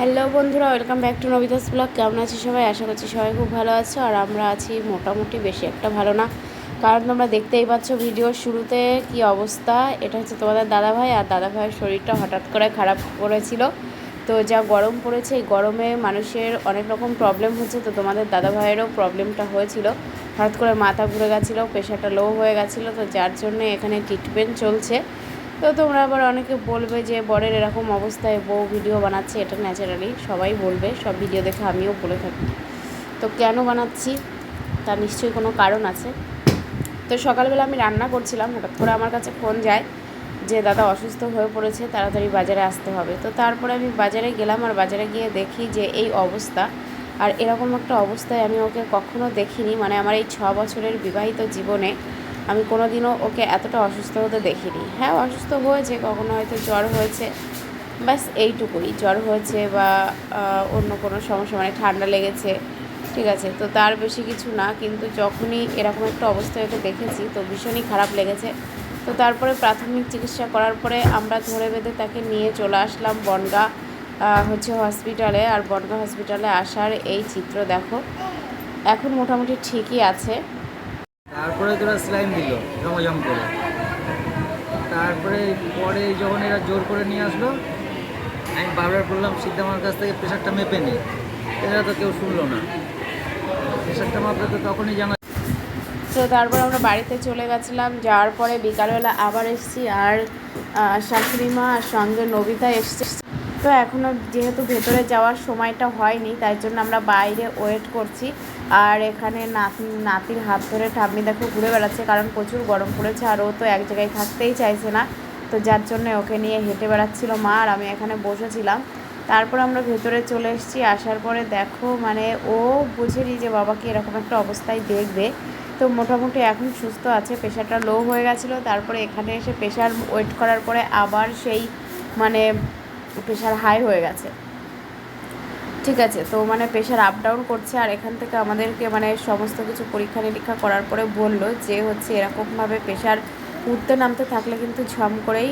Hello বন্ধুরা, welcome back to নবিতাস blog. কেমন আছি সবাই? আশা করছি সবাই খুব ভালো আছো, আর আমরা আছি মোটামুটি বেশি একটা ভালো না। কারণ তোমরা দেখতেই পাচ্ছ ভিডিওর শুরুতে কি অবস্থা। এটা হচ্ছে তোমাদের দাদাভাই, আর দাদাভাইয়ের শরীরটা হঠাৎ করে খারাপ করেছিল। তো যা গরম পড়েছে, এই গরমে মানুষের অনেক রকম প্রবলেম হচ্ছে। তো তোমাদের দাদাভাইয়েরও প্রবলেমটা হয়েছিল। হঠাৎ করে মাথা ঘুরে গেছিল প্রেশারটা লো হয়ে গেছিল। তো যার জন্য এখানে ট্রিটমেন্ট চলছে। তো তোমরা আবার অনেকে বলবে যে বরের এরকম অবস্থায় বউ ভিডিও বানাচ্ছে, এটা ন্যাচারালি সবাই বলবে, সব ভিডিও দেখে আমিও বলে থাকি। তো কেন বানাচ্ছি? তার নিশ্চয়ই কোনো কারণ আছে। তো সকালবেলা আমি রান্না করছিলাম, হঠাৎ করে আমার কাছে ফোন যায় যে, দাদা অসুস্থ হয়ে পড়েছে, তাড়াতাড়ি বাজারে আসতে হবে। তো তারপরে আমি বাজারে গেলাম আর বাজারে গিয়ে দেখি যে, এই অবস্থা। আর এরকম একটা অবস্থায় আমি ওকে কখনো দেখিনি। মানে আমার এই ছ বছরের বিবাহিত জীবনে আমি কোনো দিনও ওকে এতটা অসুস্থ হতে দেখিনি। হ্যাঁ অসুস্থ হয়েছে, কখনো হয়তো জ্বর হয়েছে। ব্যাস, এইটুকুই। জ্বর হয়েছে বা অন্য কোনো সমস্যা মানে ঠান্ডা লেগেছে, ঠিক আছে? তো তার বেশি কিছু না, কিন্তু যখনই এরকম একটা অবস্থায় ওকে দেখেছি, তো ভীষণই খারাপ লেগেছে। তো তারপরে প্রাথমিক চিকিৎসা করার পরে আমরা ধরে বেঁধে তাকে নিয়ে চলে আসলাম বনগা হচ্ছে হসপিটালে। আর বনগা হসপিটালে আসার এই চিত্র দেখো। এখন মোটামুটি ঠিকই আছে। তারপরে তোরা স্লাইন দিল জমজম করে। তারপরে পরে যখন এরা জোর করে নিয়ে আসলো আমি বারবার বললাম সিদ্ধামার কাছ থেকে প্রেশারটা মেপে নি। এরা তো কেউ শুনলো না। প্রেশারটা মাপলে তো তখনই জানা তো তারপর আমরা বাড়িতে চলে গেছিলাম। যাওয়ার পরে বিকালবেলা আবার এসেছি আর আহ, শাশুড়ি মা আর সঙ্গে নবিতা এসছে। তো এখনও যেহেতু ভেতরে যাওয়ার সময়টা হয়নি, তাই জন্য আমরা বাইরে ওয়েট করছি। আর এখানে নাতি, নাতির হাত ধরে ঠাম্মি দেখো ঘুরে বেড়াচ্ছে, কারণ প্রচুর গরম পড়েছে আর ও তো এক জায়গায় থাকতেই চাইছে না। তো যার জন্য ওকে নিয়ে হেঁটে বেড়াচ্ছিল মা আর আমি এখানে বসেছিলাম। তারপর আমরা ভেতরে চলে এসেছি, আসার পরে দেখো মানে ও বুঝেনি যে বাবাকে এরকম একটা অবস্থায় দেখবে। তো মোটামুটি এখন সুস্থ আছে, প্রেশারটা লো হয়ে গেছিল। তারপরে এখানে এসে প্রেশার ওয়েট করার পরে আবার সেই মানে প্রেশার হাই হয়ে গেছে। ঠিক আছে, তো মানে প্রেশার আপ ডাউন করছে আর এখান থেকে আমাদেরকে মানে সমস্ত কিছু পরীক্ষা নিরীক্ষা করার পরে বলল যে হচ্ছে এরকমভাবে প্রেশার উঠতে নামতে থাকলে কিন্তু ঝম করেই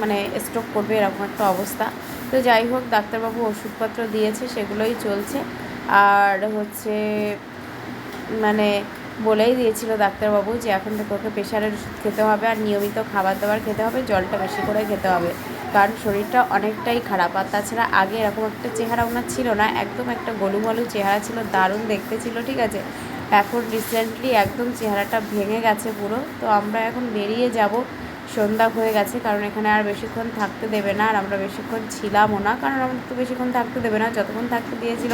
মানে স্ট্রোক করবে এরকম একটা অবস্থা। তো যাই হোক, ডাক্তারবাবু ওষুধপত্র দিয়েছে, সেগুলোই চলছে। আর হচ্ছে মানে বলেই দিয়েছিল ডাক্তারবাবু যে এখন থেকে ওকে প্রেশারের ওষুধ খেতে হবে আর নিয়মিত খাবার দাবার খেতে হবে, জলটা বেশি করে খেতে হবে। কারণ শরীরটা অনেকটাই খারাপ। আর তাছাড়া আগে এরকম একটা চেহারা ওনার ছিল না, একদম একটা গলুমলু চেহারা ছিল, দারুণ দেখতে ছিল, ঠিক আছে? এখন রিসেন্টলি একদম চেহারাটা ভেঙে গেছে পুরো। তো আমরা এখন বেরিয়ে যাব। সন্ধ্যা হয়ে গেছে, কারণ এখানে আর বেশিক্ষণ থাকতে দেবে না, আর আমরা বেশিক্ষণ ছিলামও না। কারণ আমরা তো বেশিক্ষণ থাকতে দেবে না, যতক্ষণ থাকতে দিয়েছিল,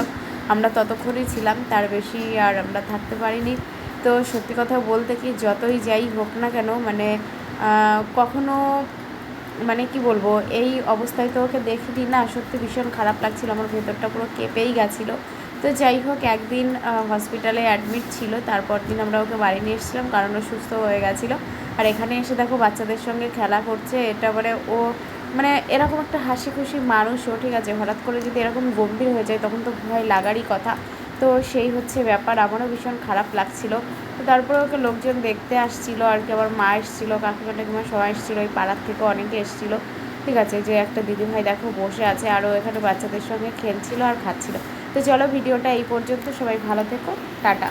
আমরা ততক্ষণই ছিলাম, তার বেশি আর আমরা থাকতে পারিনি। তো সত্যি কথা বলতে কি যতই যাই হোক না কেন মানে কখনো মানে কি বলব, এই অবস্থায় তো ওকে দেখিনি না, সত্যি ভীষণ খারাপ লাগছিল, আমার ভেতরটা পুরো কেঁপেই গেছিল। তো যাই হোক, একদিন হসপিটালে অ্যাডমিট ছিল, তারপর দিন আমরা ওকে বাড়ি নিয়ে এসেছিলাম, কারণ ও সুস্থ হয়ে গেছিল। আর এখানে এসে দেখো, বাচ্চাদের সঙ্গে খেলা করছে, এটা মানে ও মানে এরকম একটা হাসি খুশি মানুষও, ঠিক আছে, হঠাৎ করে যদি এরকম গম্ভীর হয়ে যায়, তখন তো ভয় লাগারই কথা। তো সেই হচ্ছে ব্যাপার। আমারও ভীষণ খারাপ লাগছিল। তো তারপরে ওকে লোকজন দেখতে আসছিল, আর কি আবার মা এসেছিল কাকিমা সবাই এসেছিল, ওই পাড়ার থেকে অনেকে এসেছিল। ঠিক আছে, যে একটা দিদিভাই দেখো বসে আছে, আরও এখানে বাচ্চাদের সঙ্গে খেলছিলো আর খাচ্ছিল। তো চলো ভিডিওটা এই পর্যন্ত, সবাই ভালো থেকো, টাটা।